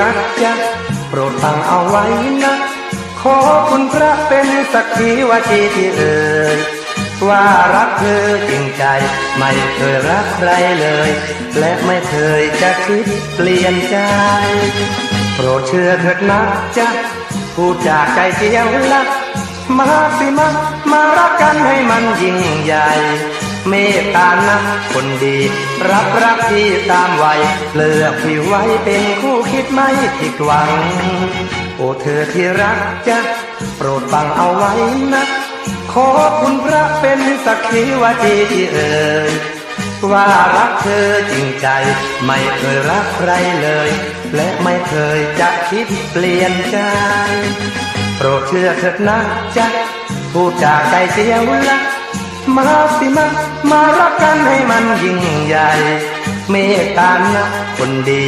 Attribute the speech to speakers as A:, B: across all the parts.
A: รักจะโปรดฟังเอาไว้นะ ขอคุณพระเป็นสักขีวาทีที่เอ่ยว่ารักเธอจริงใจ ไม่เคยรักใครเลย และไม่เคยจะคิดเปลี่ยนใจ โปรดเชื่อเถิดนะจ๊ะพูดจากใจเดียวละมาสิมามารักกันให้มันยิ่งใหญ่ เมตตานะคนดี รับรักที่ตามวัยเลือกพี่ไว้เป็นคู่คิดไม่ผิดหวัง โอ้เธอที่รักจะโปรดฟังเอาไว้นะ ขอคุณพระเป็นสักขีวาทีที่เอ่ยว่ารักเธอจริงใจ ไม่เคยรักใครเลย และไม่เคยจะคิดเปลี่ยนใจ โปรดเชื่อเถิดนะจ๊ะพูดจากใจเดียวละ มาสิมามารักกันให้มันยิ่งใหญ่ เมตตานะคนดี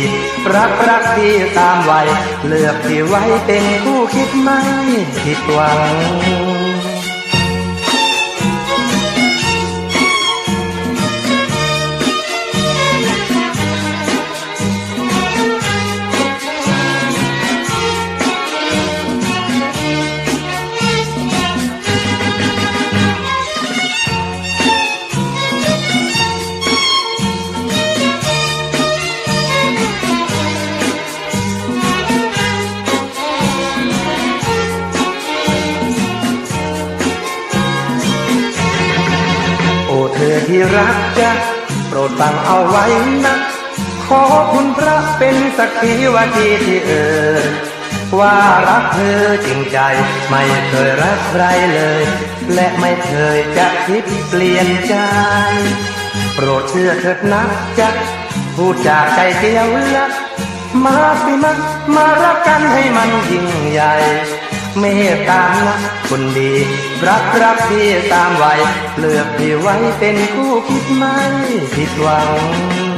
A: รักรักดีตามวัยเลือกที่ไว้เป็นคู่คิดไม่ผิดหวัง ที่รักจะโปรดฟังเอาไว้นะ ขอคุณพระเป็นสักขีวาทีที่เอ่ยว่ารักเธอจริงใจ ไม่เคยรักใครเลย และไม่เคยจะคิดเปลี่ยนใจ โปรดเชื่อเถิดนะจ๊ะพูดจากใจเดียวละมาสิมามารักกันให้มันยิ่งใหญ่ เมตตานะคนดี รักรักที่ตามไว้เลือกที่ไว้เป็นคู่คิดไม่ผิดหวัง